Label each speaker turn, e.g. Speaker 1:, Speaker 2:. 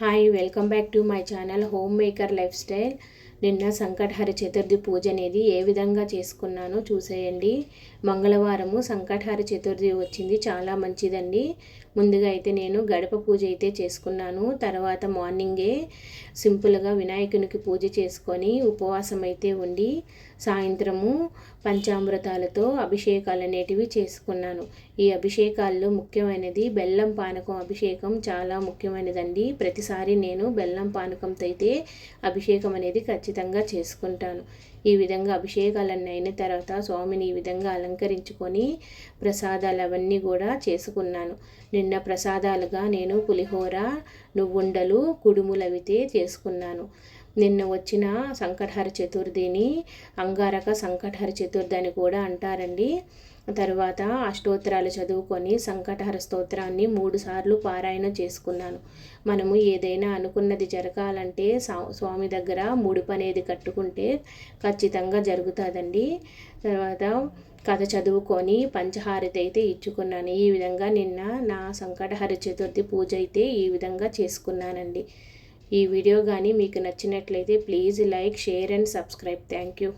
Speaker 1: Hi welcome back to my channel homemaker lifestyle నిన్న సంకటహర చతుర్థి పూజ అనేది ఏ విధంగా చేసుకున్నానో చూసేయండి. మంగళవారము సంకటహర చతుర్థి వచ్చింది చాలా మంచిదండి. ముందుగా అయితే నేను గడప పూజ అయితే చేసుకున్నాను. తర్వాత మార్నింగే సింపుల్గా వినాయకునికి పూజ చేసుకొని ఉపవాసం అయితే ఉండి సాయంత్రము పంచామృతాలతో అభిషేకాలు అనేటివి చేసుకున్నాను. ఈ అభిషేకాల్లో ముఖ్యమైనది బెల్లం పానకం అభిషేకం చాలా ముఖ్యమైనదండి. ప్రతిసారి నేను బెల్లం పానకంతో అయితే అభిషేకం అనేది ఖచ్చితంగా చేసుకుంటాను. ఈ విధంగా అభిషేకాలన్నీ అయిన తర్వాత స్వామిని ఈ విధంగా అలంకరించుకొని ప్రసాదాలు అవన్నీ కూడా చేసుకున్నాను. నిన్న నిన్న ప్రసాదాలుగా నేను పులిహోర నువ్వుండలు కుడుములవితే చేసుకున్నాను. నిన్న వచ్చిన సంకటహర చతుర్థిని అంగారక సంకటహర చతుర్థి అని కూడా అంటారండి. తర్వాత అష్టోత్తరాలు చదువుకొని సంకటహర స్తోత్రాన్ని మూడుసార్లు పారాయణ చేసుకున్నాను. మనము ఏదైనా అనుకున్నది జరగాలంటే స్వామి దగ్గర ముడిపనేది కట్టుకుంటే ఖచ్చితంగా జరుగుతుందండి. తర్వాత కథ చదువుకొని పంచహారతి అయితే ఇచ్చుకున్నాను. ఈ విధంగా నిన్న నా సంకటహర చతుర్థి పూజ అయితే ఈ విధంగా చేసుకున్నానండి. ఈ వీడియో కానీ మీకు నచ్చినట్లయితే please like share and subscribe. Thank you